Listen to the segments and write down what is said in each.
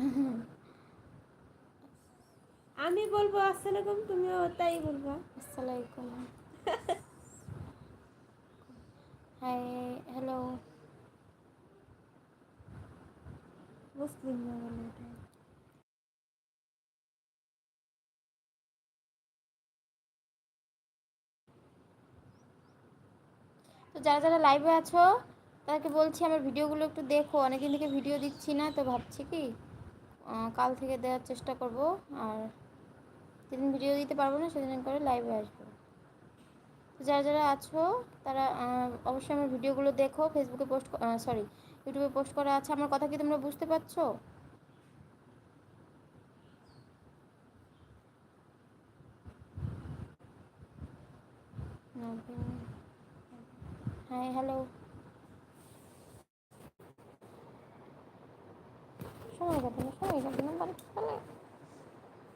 আমি বলব আসসালামাইকুম তুমিও তাই বলবা। আসসালামাইকুম হাই হ্যালো। মুসলিম তো যারা যারা লাইভে আছো তাদেরকে বলছি আমার ভিডিওগুলো একটু দেখো। অনেকদিন থেকে ভিডিও দিচ্ছি না তো ভাবছি কি কাল থেকে দেওয়ার চেষ্টা করব, আর যেদিন ভিডিও দিতে পারব না, সেদিন করে লাইভে আসব। যারা যারা আছো, তারা অবশ্যই আমার ভিডিওগুলো দেখো ফেসবুকে পোস্ট সরি ইউটিউবে পোস্ট করা আছে। আমার কথা কি তোমরা বুঝতে পারছ? হ্যাঁ হ্যালো সময় যাবে না সময় যাবে না বাড়ি তাহলে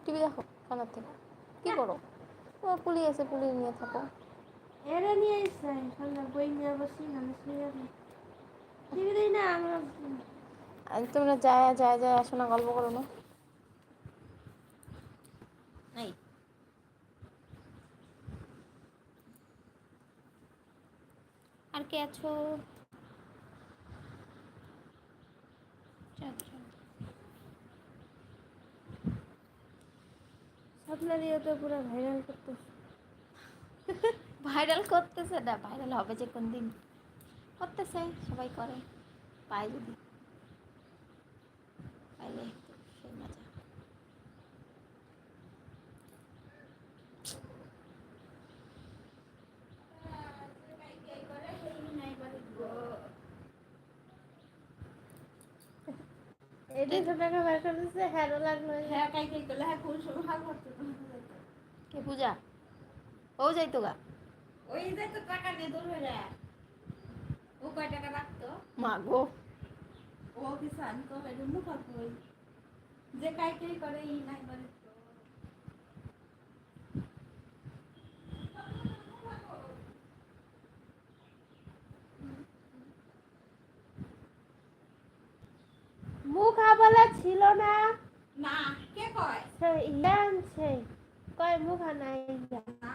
টিভি দেখো কানার থেকে। কি করো? তোমার পুলি আছে পুলি নিয়ে থাকো। এরা নিয়ে এসছে বই নিয়ে বসি মানুষ টিভি দিই না আমরা তোমরা যায় যায় যায় আসো না গল্প করো না। এই। আর কে আছো আচ্ছা আপনার ইয়ে তো পুরো ভাইরাল করতেছে। ভাইরাল করতেছে না ভাইরাল হবে যে কোন দিন। করতেছে, সবাই করে। পায় যদি পাইলে তো সেই মজা এটাই তো টাকা বের করতেছে হ্যারো লাগল হ্যাঁ কাই কাই করলে হ্যাঁ খুব হাল করতে কে পূজা? ও যাইতো গা। ওই যে তো টাকা দিয়ে দৌড়ে রে ও কয় টাকা রাখতো? মা গো। ও কিছু আনতো এটা মুখা কই যে কাই কাই করে ই নাই বাড়ি মুখ আবলা ছিল না। না কে কয়? সে ইয়ান আনছে কয় মুখ নাই ইয়া না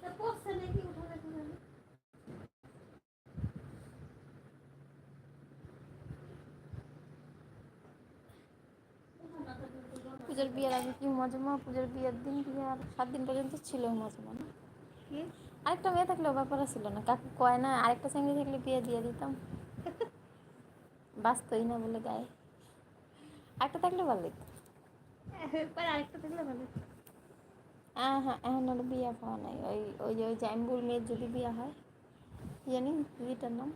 তা পড়ছে নাকি উঠা দেখো না পূজার বিয়ের আগে কি মজা মা পূজার বিয়ের দিন বিয়ে আর সাত দিন পর্যন্ত ছিল মজা মা না? আরেকটা মেয়ে থাকলেও ব্যাপার ছিল না। কাকু কয় না আরেকটা সঙ্গে থাকলে বিয়ে দিয়ে দিতাম। বাঁচতই না বলে গায়ে। আরেকটা থাকলে ভালো আরেকটা থাকলে ভালো হ্যাঁ হ্যাঁ এখন আর বিয়ে পাওয়া নাই। ওই ওই যে ওই জাইম্বুর মেয়ের যদি বিয়ে হয় জানি দিদিটার নাম?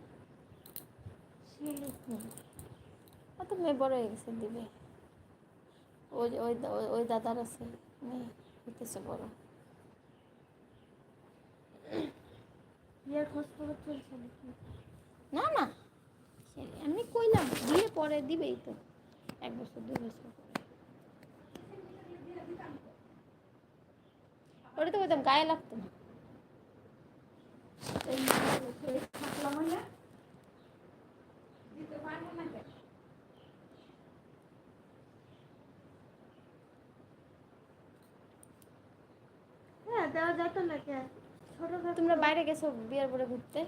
অত মেয়ে বড় হয়ে গেছে দিবে। ওই ওই ওই- দাদার আছে মেয়ে হইতেছে বড়। না না এমনি কইলাম বিয়ে পরে দিবেই তো এক বছর দুই বছর পরে। ওটা তো বলতাম গায়ে লাগতো না এই থাকলাম হইলে দিতে পারব না কেন দেওয়া যেত না কে ছোট তোমরা বাইরে গেছো বিয়ার পরে ঘুরতে?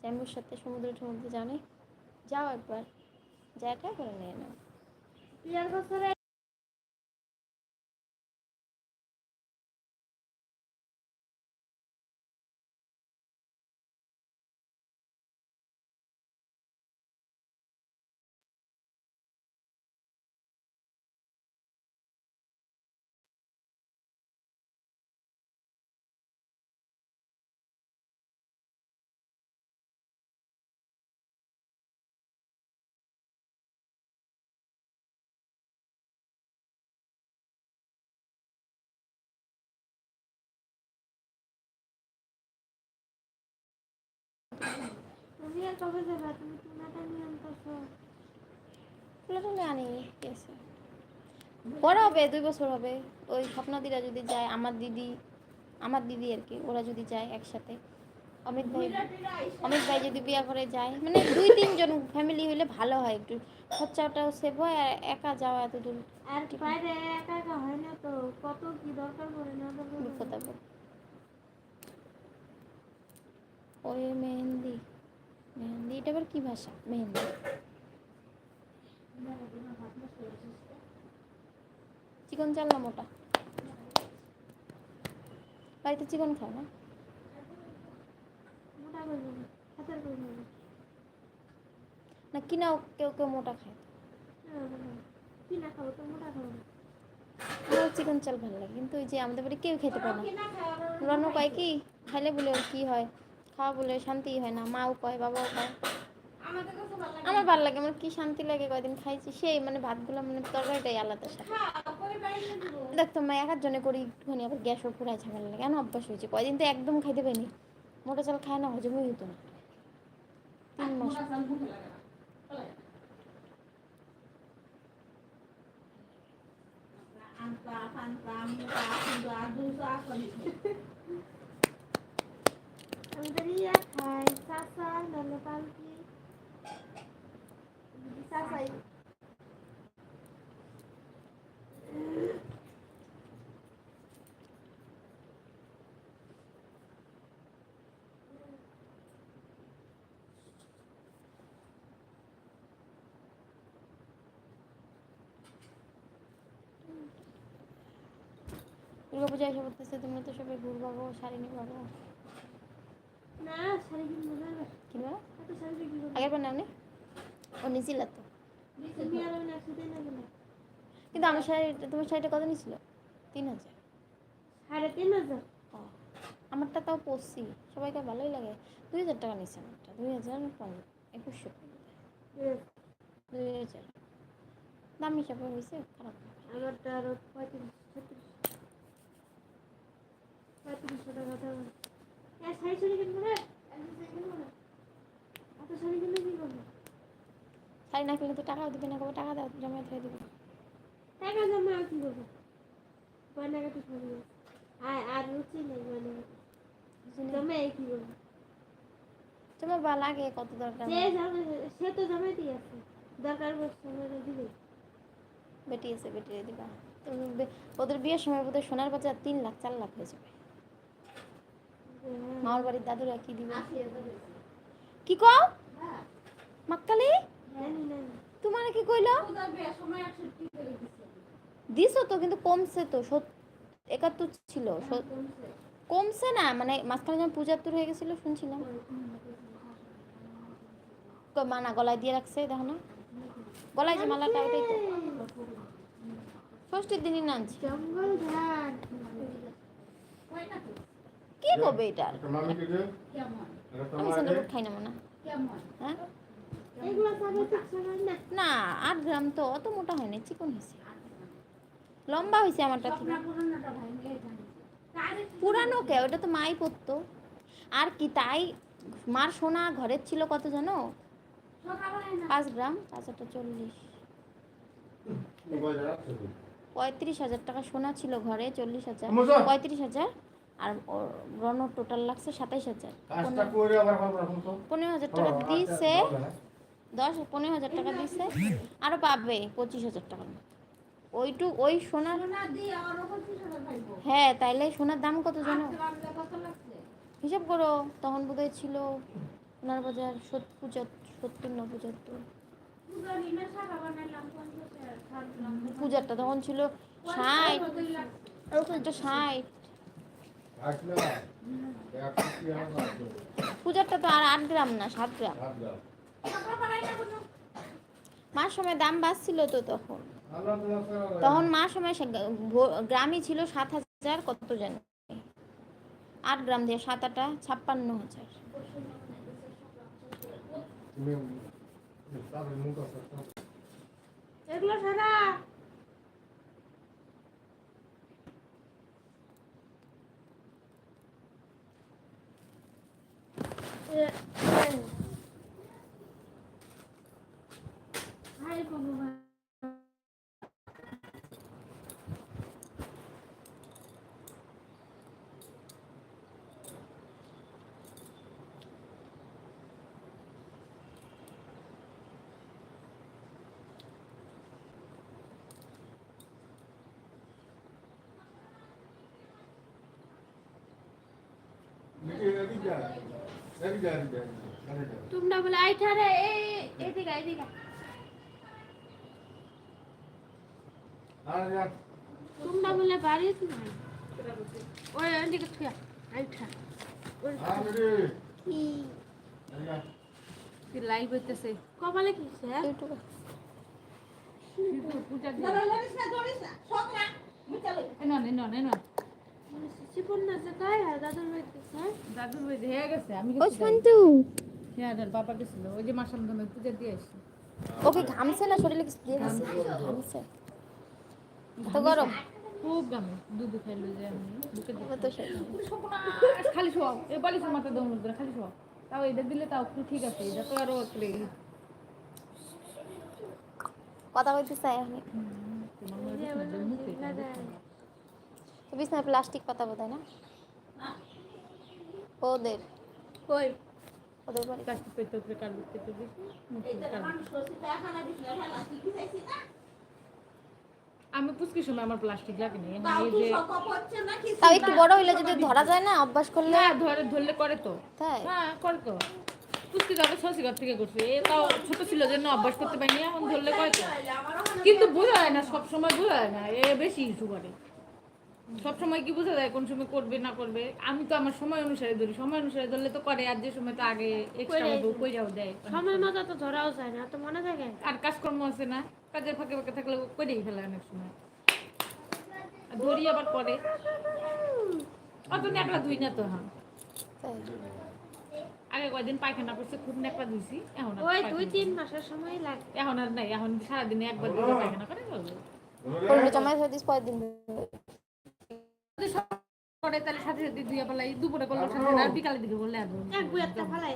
জ্যাম্বুর সাথে সমুদ্রে সমুদ্রে জানে যাও একবার। জায়গাটা করে নিয়ে নাও। বিয়ার বছরে তুমি আর কবে যাবা? তুমি টুনাটা নিয়ে আনতেছো। ফুলে টুলে আনি আছে? পরে হবে দুই বছর হবে। ওই স্বপ্নাদিরা যদি যায় আমার দিদি আমার দিদি আর কি ওরা যদি যায় একসাথে। অমিত ভাই অমিত ভাই যদি বিয়া করে যায় মানে দুই তিনজন ফ্যামিলি হলে ভালো হয় একটু। খরচাটাও সেভ হয় আর একা যাওয়া এত দূর। আর বাইরে একা একা হয় না তো কত কি দরকার পড়ে না দরকার ওই মেহেন্দি। মেহেন্দি এটা আবার কি ভাষা? মেহেন্দি। চিকন চাল না মোটা? বাড়িতে চিকন খাও না? না কিনাও কেউ কেউ মোটা খায়। কি খাব তো মোটা খাব না। আমার চিকন চাল ভালো লাগে কিন্তু ওই যে আমাদের বাড়ি কেউ খেতে পারে না। রনও কয় কি? খাইলে বলে ওর কি হয়? খাওয়া বলে শান্তি হয় না মাও কয় বাবাও কয়। আমার ভালো লাগে আমার কি শান্তি লাগে কয়দিন খাইছি সেই মানে ভাতগুলো মানে তরকারিটাই আলাদা সাথে দেবো। দেখতো মা এক জনে করি একটুখানি আবার গ্যাস গ্যাসও ফুরাই ঝামেলা লাগে কেন অভ্যাস হয়েছে? কয়দিন তো একদম খাইতে পারিনি। মোটা চাল খায় না হজমই হতো না। তিন মাস। আনতা, ফানতা, মুতা, ফুন্দা, দুসা, আসলে। আমাদের ইয়া খাই চাচা নাহলে দুর্গা পূজা এসে পড়তেছে তোমরা তো সবাই ঘুরবাবো শাড়ি নিবাবো না শাড়ি কিনবো না আগের বার নাও নি ও নিছিল তো। কিন্তু আমার শাড়ি তোমার শাড়িটা কত নিছিল? তিন হাজার। সাড়ে তিন হাজার? আমারটা তাও পরছি সবাইকে ভালোই লাগে। দুই হাজার টাকা নিচ্ছে আমারটা। দুই হাজার পনেরো একুশশো দুই হাজার। দাম হিসাবে হয়েছে খারাপ। আমারটা আরও পঁয়ত্রিশ পঁয়ত্রিশশো টাকা দাম হ্যাঁ শাড়ি শাড়ি কিনবো রে একদিন শাড়ি কিনবো না এত শাড়ি কিনলে কি করব শাড়ি না কিনলে তো টাকাও দিবে না কবে টাকা দাও জমা ধরে দিবে। টাকা জমা আর কি করব? আছে। আর আর রুচি নেই জমা এই কি করব? তোমার বা লাগে কত দরকার সে তো জমাইতেই আছে। দরকার বসে সময় দিবে। বেটি আছে বেটি দিবা। তুমি ওদের বিয়ের সময় বোধহয় সোনার বাজার তিন লাখ চার লাখ হয়ে যাবে। মামার বাড়ির দাদুরা কি দিবে? কি কও? হ্যাঁ। মাক্কালি? জানি না তোমার কি কইলো পূজার বিয়ের সময় 61 করে দিছে। তো কিন্তু কমছে তো সত- একাত্তর ছিল কমছে। না মানে মাঝখানে যখন পঁচাত্তর হয়ে গেছিল শুনছিলাম মানা গলায় দিয়ে রাখছে দেখো না গলায় যে মালাটা ওটাই তো ষষ্ঠীর দিনই না আনছি জঙ্গল ঝাড় না তো? কি করবে এটা আমি তোমার স্যান্ডেলউড খাই না মনে হয়। না। না আট গ্রাম তো অত মোটা হয়নি চিকন হয়েছে। লম্বা হয়েছে আমারটা থেকে পুরানো। কে? ওটা তো মাই পরতো আর কি তাই মার সোনা ঘরের ছিল কত জানো। পাঁচ গ্রাম পাঁচ হাজার চল্লিশ। পঁয়ত্রিশ হাজার টাকা সোনা ছিল ঘরে চল্লিশ হাজার। পঁয়ত্রিশ হাজার। আর রন টোটাল লাগছে সাতাইশ হাজার। পনেরো হাজার টাকা দিছে। আচ্ছা, হবে না। দশ পনেরো হাজার টাকা দিচ্ছে আরও পাবে পঁচিশ হাজার টাকা। ওইটু ওই সোনা সোনা দিয়ে আরও 25 হাজার পাইবো। হ্যাঁ তাইলে সোনার দাম কত জানো? হিসাব করো তখন বোধহয় ছিল সোনার বাজার সত্তর না পঁচাত্তর। পূজা দিনে শাখা বানাইলাম 50 এর, সাত গ্রাম। পূজারটা তখন ছিল ষাট। ষাট। পূজারটা তো আর আট গ্রাম না সাত গ্রাম। মার সময় দাম বাড়ছিল তো তখন। তখন মার সময় সে গ্রামই ছিল সাত হাজার কত জানি আট গ্রাম দিয়ে সাত আটা ছাপ্পান্ন হাজার। এগুলো সারা হাই तुम डबल आई ठहरे ए ए दिखा ए दिखा। তোমরা বলে যা। বাড়ি নাই ওই এদিকে থুয়া আইঠা। কি লাইভ হইতেছে? কপালে কি স্যার না, না, না, না যে হয়ে হ্যাঁ যে ওকে ঘামছে না? শরীরে কিছু দিয়ে ঘামছে। এত গরম? খুব গামে দুধ খাইলো যে আমি। বুকে তো খালি শোয়াও। এই বালিশের মাথা দৌড় করে খালি শোয়াও। তাও এটা দিলে তাও একটু ঠিক আছে। এটা তো আরও একটু কথা চাই তো বিছনায় প্লাস্টিক পাতা বোধহয় না? ওদের। কই? ওদের বাড়ি প্লাস্টিক পেতে কাটবে পেতে দেখি আমি পুচকি সময় আমার প্লাস্টিক লাগে নি তাও এই তুই যে শখ হচ্ছে না, একটু বড় হইলে যদি ধরা যায় না অভ্যাস করলে? হ্যাঁ ধরে ধরলে করে তো। তাই? হ্যাঁ করে তো। পুচকি যাবে ছশি ঘর থেকে করছে। এ তাও ছোট ছিল জন্য অভ্যাস করতে পারিনি এখন ধরলে করে তো। কিন্তু বোঝা যায় না সব সময় বোঝা যায় না। এ বেশি ইস্যু করে। সব সময় কি বোঝা যায় কোন সময় করবে না করবে? আমি তো আমার সময় অনুসারে ধরি। সময় অনুসারে ধরলে তো করে আর যে সময় তো আগে এক্সট্রা মতো কইরাও দেয়। সময় মতো তো ধরাও যায় না তো মনে থাকে? আর কাজকর্ম আছে না কাজের ফাঁকে ফাঁকে থাকলে করেই ফেলে অনেক সময়। ধরি আবার করে অত নেকড়া ধুই না তো হ্যাঁ। আগে কয়দিন পায়খানা করছে খুব নেকড়া ধুইছি এখন ওই দুই তিন মাসের সময় লাগে। এখন আর নাই এখন সারাদিনে একবার দুটো পায়খানা করে ফেলবে পনেরো জমাই হয়ে দিন করে তাহলে সাথে সাথে ধুয়ে ফেলাই দুপুরে করলে সাথে সাথে আর বিকালের দিকে করলে আর ফালাই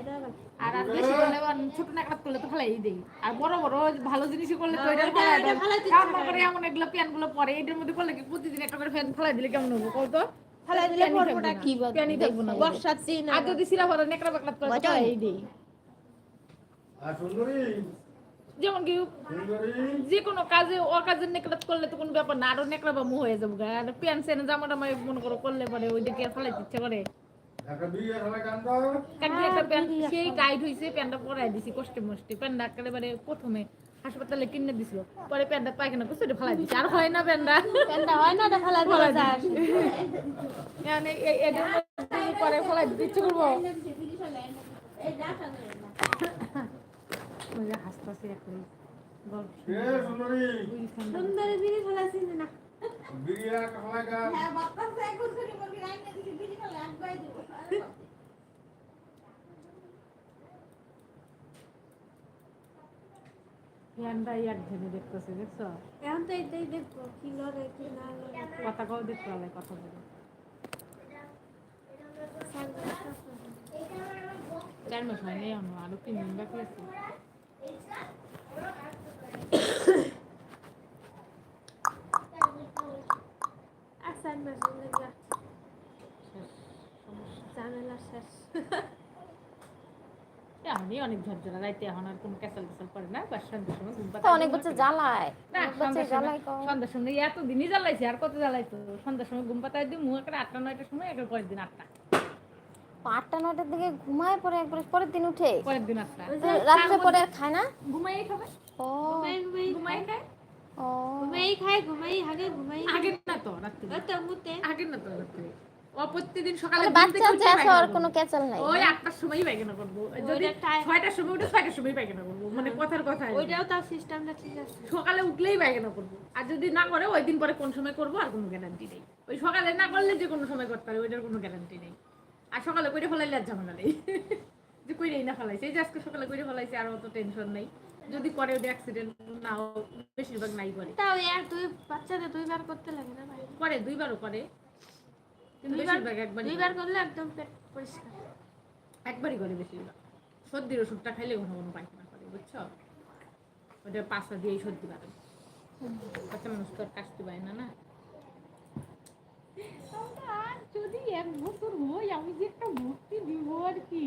আর আর বেশি করলে আর ছোট নাকাত করলে তো ফেলাই দেই। আর বড় বড় ভালো জিনিসই করলে তো এটা ফেলাই এটা দেয়। করে এমন এগুলো প্যানগুলো পরে এটার মধ্যে করলে কি প্রতিদিন একটা করে ফ্যান ফেলাই দিলে কেমন হব কত ফালাই দিলে প্যানই পরবো থাকবে না। না। কি প্যানই থাকব না। বর্ষার দিন আর যদি সিরা ভরা নেকড়া বাকলাত করে ফেলাই দেই। আর সুন্দরী যেমন কি যে কোনো কাজে অকাজে নেকড়াত করলে তো কোনো ব্যাপার না আরও নেকড়া বামু হয়ে যাব গা। আর প্যান সেনে জামা টামা মনে করো করলে পরে ওই দিকে ফেলাইতে ইচ্ছে করে সেই টাইট হইছে প্যান্টটা পরাই দিছি কষ্টে মষ্টে প্যান্টটা একেবারে প্রথমে হাসপাতালে কিনে দিছিল পরে প্যান্টটা পায়খানা করছে ওটা ফেলাই দিছি আর হয় না প্যান্টটা প্যান্টটা হয় না এটা ফালাই যায় মানে এটার পরে ফেলাই দিতে ইচ্ছে করব। ওই যে হাসপাতালে একটা গল্প কে সুন্দরী। সুন্দরী বিড়ি ফেলাইছি না বিয়ে একটা খেলা গান হ্যাঁ, বাপ্পার তো একবার করে বলবি, রাইন্দা দিছি, বিড়ি খালে একবারই দিব। আরে। প্যান্টটা এক ধরে দেখতেছে দেখছ? এখন তো এটাই দেখব কি লড়ে কি না লড়ে। কথা কও দেখতে হবে কথা বলে। চার মাস হয়নি এখনও আরও তিন দিন বাকি আছে। এখনই অনেক ঝরঝরা রাইতে এখন আর কোনো ক্যাসাল ক্যাসাল করে না বা সন্ধ্যার সময় ঘুম অনেক বাচ্চা জ্বালায়। না সন্ধ্যার সময় এত দিনই জ্বালাইছে আর কত জ্বালাইতো? সন্ধ্যার সময় ঘুম পাতায় দিই মুখ একটা আটটা নয়টার সময় একের পরের দিন আটটা। আটটা নয়টার দিকে ঘুমায় পরে একবারে পরের দিন উঠে। পরের দিন আটটা রাত্রে পরে আর খায় না? ঘুমাই খাবে? ও। ঘুমাই খায়? ও। ঘুমাই খাই ঘুমাই হাগে ঘুমাই আগে না তো রাত্রে। তো মুতে আগে না তো রাত্রে। ও প্রতিদিন সকালে ঘুম থেকে বাচ্চা উঠে আছে আর কোনো ক্যাচাল নাই। ওই আটটার সময় পায়খানা করব। যদি ওইটা ছয়টার সময় উঠে ছয়টার সময় পায়খানা করব। মানে কথার কথা ওইটাও তার সিস্টেমটা ঠিক আছে। সকালে উঠলেই পায়খানা করব। আর যদি না করে ওই দিন পরে কোন সময় করব আর কোনো গ্যারান্টি নেই। ওই সকালে না করলে যে কোনো সময় করতে পারে ওইটার কোনো গ্যারান্টি নেই। আর সকালে করে ফেলাইলে আর ঝামেলা নেই। যে কইরেই না ফেলাইছে। এই যে আজকে সকালে করে ফেলাইছে আর অত টেনশন নেই। যদি করে ওদের অ্যাক্সিডেন্ট নাও বেশিরভাগ নাই করে তাও এক দুই বাচ্চাদের দুইবার করতে লাগে না ভাই। করে দুইবারও করে কিন্তু বেশিরভাগ একবার দুইবার করলে একদম পেট পরিষ্কার। একবারই করে বেশিরভাগ। সর্দির ওষুধটা খাইলে ঘন ঘন পায়খানা করে বুঝছ? ওটা পাঁচটা দিয়েই সর্দি পারে বাচ্চা মানুষ তো আর কাশতে পারে না না? আর যদি এক বছর হই আমি যে একটা মুক্তি দিব আর কি?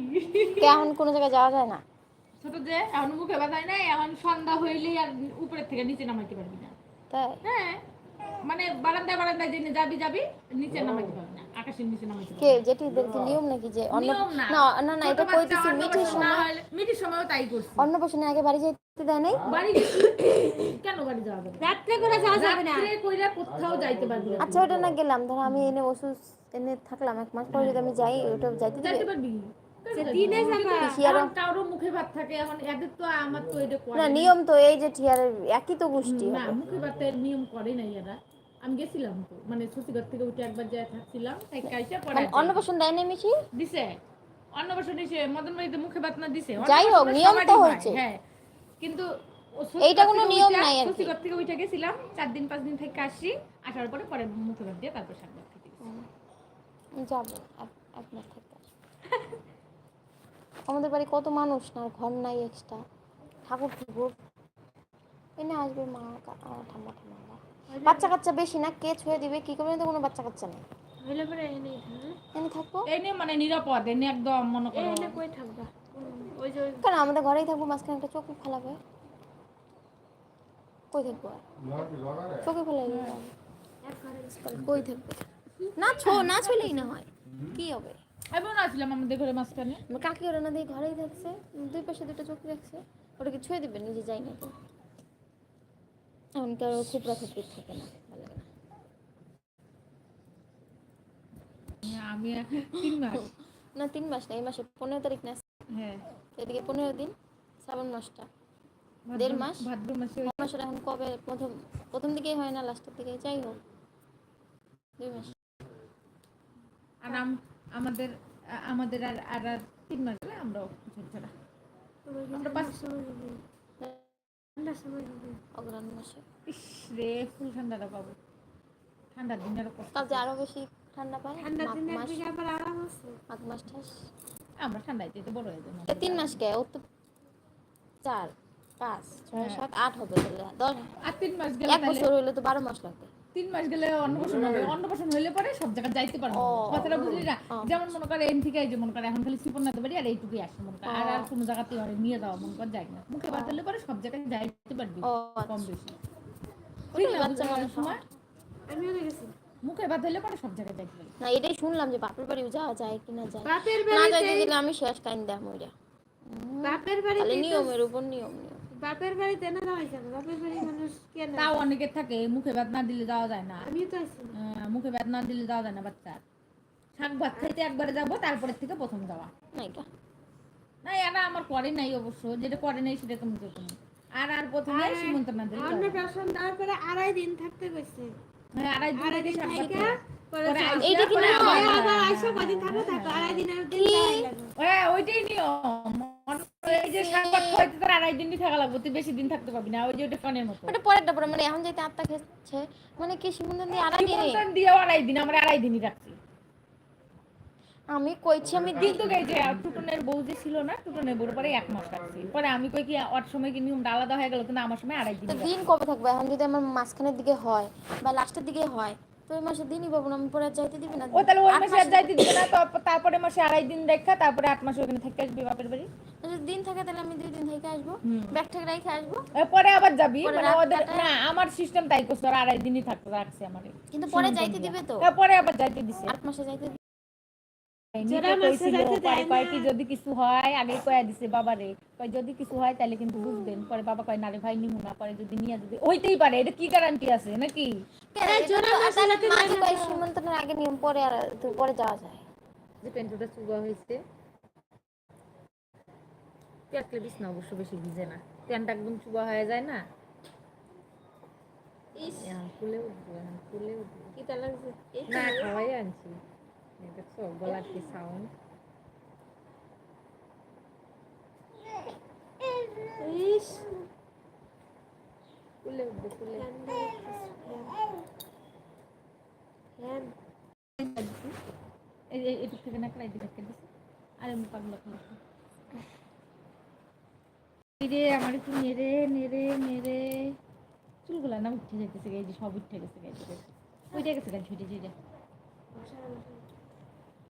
এখন কোনো জায়গায় যাওয়া যায় না? ছোট যে এখন মুখে এখন সন্ধ্যা হইলেই আর উপরের থেকে নিচে নামাইতে পারবি না। তাই? হ্যাঁ মানে বারান্দায় বারান্দায় জেনে যাবি যাবি নিচে নামাইতে পারবি না আকাশের নিচে নামাইতে কে না। জেঠিদের নিয়ম নাকি যে অন্ন না। না না না এটা কইতেছি মিঠির সময় হলে সময়ও তাই করছি। অন্নপ্রাশনে আগে বাড়ি যেতে দেয় নাই? বাড়ি কেন বাড়ি যাওয়া যাবে? রাত্রে করে যাওয়া যাবে না। রাত্রে কইরা কোথাও যাইতে পারবি না। আচ্ছা ওটা না গেলাম ধরো আমি এনে ওষুধ এনে থাকলাম। এক মাস পরে যদি আমি যাই ওটা যাইতে দিবে? না নিয়ম তো এই যে ঠিয়ারের একই তো গোষ্ঠী। মুখে ভাতের নিয়ম করে এরা। আমি গেছিলাম তো মানে শশীঘর থেকে উঠে একবার যায় থাকছিলাম তাই মানে অন্নপ্রাশন দেয় নাই মিছি দিছে। অন্নপ্রাশন দিছে মদন বাড়িতে মুখে ভাত না দিছে। যাই হোক, নিয়ম তো হয়েছে। হ্যাঁ। কিন্তু এইটা কোনো নিয়ম নাই আর কি। শশীঘর থেকে উঠে গেছিলাম চার দিন পাঁচ দিন থেকে আসি আসার পরে পরে মুখে ভাত দিয়ে তারপর গেছি। যাব মাস থেকে আমাদের বাড়ি কত মানুষ না ঘর নাই এক্সট্রা ঠাকুর ঠাকুর। এনে আসবে মা ঠাম্মা ঠাম্মা বাচ্চা কাচ্চা বেশি না কে ছুঁয়ে দিবে কি করবে তো কোনো বাচ্চা কাচ্চা নেই। এনে থাকবে। এনে মানে নিরাপদ এনে একদম মনে করো। এনে কই থাকবা? ওই যে ওই- আমাদের ঘরেই থাকব মাঝখানে একটা চোখে ফেলাবে। কই থাকব চোখে ফেলাই কই থাকবে? না ছো না ছইলেই না হয়। কি হবে? এমন আসলাম আমাদের ঘরে মাঝখানে। আমার কাকি ওরা না দিয়ে ঘরেই থাকছে দুই পাশে দুটো চোখে রাখছে ওটাকে ছুঁয়ে দিবে নিজে যাই না তো এমনকি আর খুপরা খুপড়ি থাকে না ভালো লাগে না। আমি তিন মাস। না তিন মাস না এই মাসে পনেরো তারিখ না হ্যাঁ। এদিকে পনেরো দিন শ্রাবণ মাসটা। দেড় মাস। ভাদ্র মাসে মাসের এখন কবে প্রথম প্রথম দিকেই হয় না লাস্টের দিকে যাই হোক। দুই মাস। আর আমাদের আমাদের আর আর আর তিন মাস গেলে আমরাও ঝরঝরা। আমরা পাঁচ- রে ফুল ঠান্ডাটা পাবো। ঠান্ডার দিন আরও বেশি ঠান্ডা পায়? ঠান্ডার দিনে আবার আরাম আছে। মাস ঠাস। আমরা ঠান্ডায় যেতে বড় হয়ে যাব। তিন মাস কে? ও তো চার পাঁচ ছয় সাত আট হবে তাহলে। দশ আর তিন মাস গেলে এক বছর হইলে তো বারো মাস লাগবে। তিন মাস গেলে অন্নপ্রাশন হবে। অন্নপ্রাশন হইলে পরে সব জায়গায় যাইতে পারব। কথাটা বুঝলি না? যেমন মনে করে এন থেকে যে মনে করে এখন খালি সুপর্ণাতে আর এইটুকুই আসে মনে করে। আর আর কোনো জায়গাতে আর নিয়ে যাওয়া মনে কর যায় না। মুখে ভাত হলে পরে সব জায়গায় যাইতে পারবি কম বেশি। সময় আমিও দেখেছি। মুখে ভাত হলে পরে সব জায়গায় যাইতে পারবি। না এটাই শুনলাম যে বাপের বাড়িও যাওয়া যায় কি না যায়। বাপের না যাইতে দিলে আমি শেষ টাইম মইরা। বাপের বাড়িতে নিয়মের উপর নিয়ম নিয়ম। বাপের বাড়িতে না যাওয়া বাপের বাড়ির মানুষ কেন তাও অনেকের থাকে মুখে ভাত না দিলে যাওয়া যায় না। আমিও তো আছি। মুখে ভাত না দিলে যাওয়া যায় না বাচ্চার শাক ভাত খাইতে একবারে যাব তারপরে থেকে প্রথম যাওয়া। না এটা না এরা আমার করে নাই অবশ্য যেটা করে নাই সেটা তুমি করতে আর আর প্রথমে আর- সীমন্ত না দিলে যাওয়া যায় না। অন্নপ্রাশন দেওয়ার পরে আড়াই দিন থাকতে কইছে। হ্যাঁ, আড়াই দিন আড়াই থেকে দিন শাক ভাত থেকে খাওয়া। পরে পরে চা- আইসা এইটা কি পরে আবার- আইসা কদিন থাকো থাকো আড়াই দিন যাওয়াই লাগবে। হ্যাঁ, ওইটাই নিয়ম। এই যে শাক ভাত খাইতে আড়াই দিনই থাকা লাগবে তুই বেশি দিন থাকতে পারবি না ওই যে ওটা ফোনের মতো। ওটা পরেরটা পরে মানে এখন যেতে আত্মা খেচ্ছে মানে কি সীমন্তন দিয়ে আড়াই দিনে? সীমন্তন দিয়েও আড়াই দিন আমরা আড়াই দিনই রাখছি। আমি কইছি আমি দিন কিন্তু এই যে টুটনের বউ যে ছিল না টুটনের বউর পরে এক মাস রাখছি। পরে আমি কই কি ওর সময় কি নিয়মটা আলাদা হয়ে গেল কিন্তু আমার সময় আড়াই দিন দিন কবে থাকবে? এখন যদি আমার মাঝখানের দিকে হয় বা লাস্টের দিকে হয় তো ওই মাসে দিনই পাবো না আমি পরে যাইতে দিবি না। ও তাহলে ওই মাসে আর যাইতে দিবে না তারপরে মাসে আড়াই দিন রেখা তারপরে আট মাস ওখানে আসবি বাপের বাড়ি? যদি দিন থাকে তাহলে আমি দুই দিন থেকে আসব হুম। ব্যাগ ঠেক রেখে আসব। পরে আবার যাবি মানে রাত ওদের না আমার সিস্টেম তাই করছে আর আড়াই দিনই থাকতে রাখছে আমার। কিন্তু পরে যাইতে দিবে তো। পরে আবার যাইতে দিছে। আট মাসে যাইতে যদি কিছু হয় আগে কয়া দিছে বাবারে। কয় যদি কিছু হয় তাহলে কিন্তু বুঝবেন। পরে বাবা কয় না ভাই নিমু না। পরে যদি নিয়ে যদি হইতেই পারে এটা কি গ্যারান্টি আছে নাকি? এই জোড়া মাসে যাতে যায় না। তো। সীমন্তনের আগে নিয়ম পরে আর পরে যাওয়া যায়। যে পেন্টটা চুবা হয়েছে পেটলে বিষ না অবশ্য বেশি ভিজে না। প্যান্টটা একদম চুবা হয়ে যায় না। ফুলে উঠবো ফুলে উঠবো। কি তা লাগছে না খাওয়াই আনছি। দেখছ, গলার কি সাউন্ড ইস! ফুলে উঠবে, ফুলে ঠান্ডা ফ্যান এই যে এটুক থেকে না কড়াই দিকে দিছি। আরে মুখ পাগলা রে, আমার একটু নেড়ে নেড়ে নেড়ে চুলগুলা না উঠে যেতেছে এই যে সব উঠে গেছে গেছে উঠে গেছে গেছে ঝুটে ঝুটে